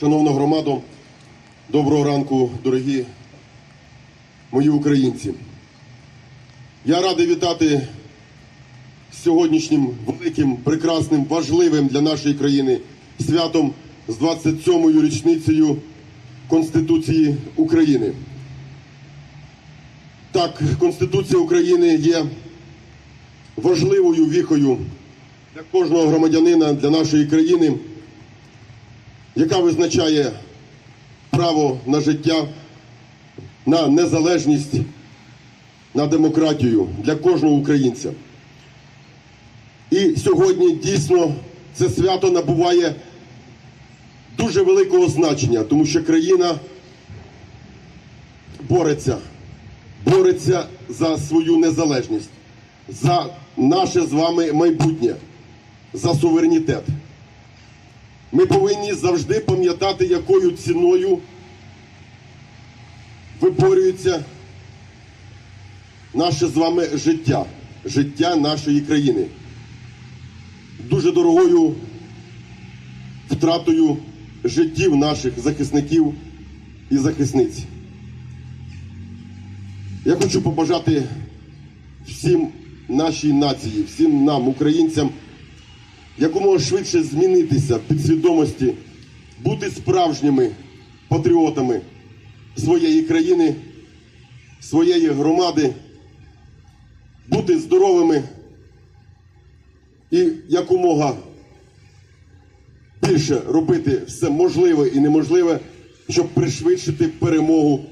Шановна громадо, доброго ранку, дорогі мої українці. Я радий вітати сьогоднішнім великим, прекрасним, важливим для нашої країни святом з 27-ю річницею Конституції України. Так, Конституція України є важливою віхою для кожного громадянина, для нашої країни, яка визначає право на життя, на незалежність, на демократію для кожного українця. І сьогодні дійсно це свято набуває дуже великого значення, тому що країна бореться, бореться за свою незалежність, за наше з вами майбутнє, за суверенітет. Ми повинні завжди пам'ятати, якою ціною виборюється наше з вами життя, життя нашої країни. Дуже дорогою втратою життів наших захисників і захисниць. Я хочу побажати всім нашій нації, всім нам, українцям, якомога швидше змінитися в підсвідомості, бути справжніми патріотами своєї країни, своєї громади, бути здоровими і якомога більше робити все можливе і неможливе, щоб пришвидшити перемогу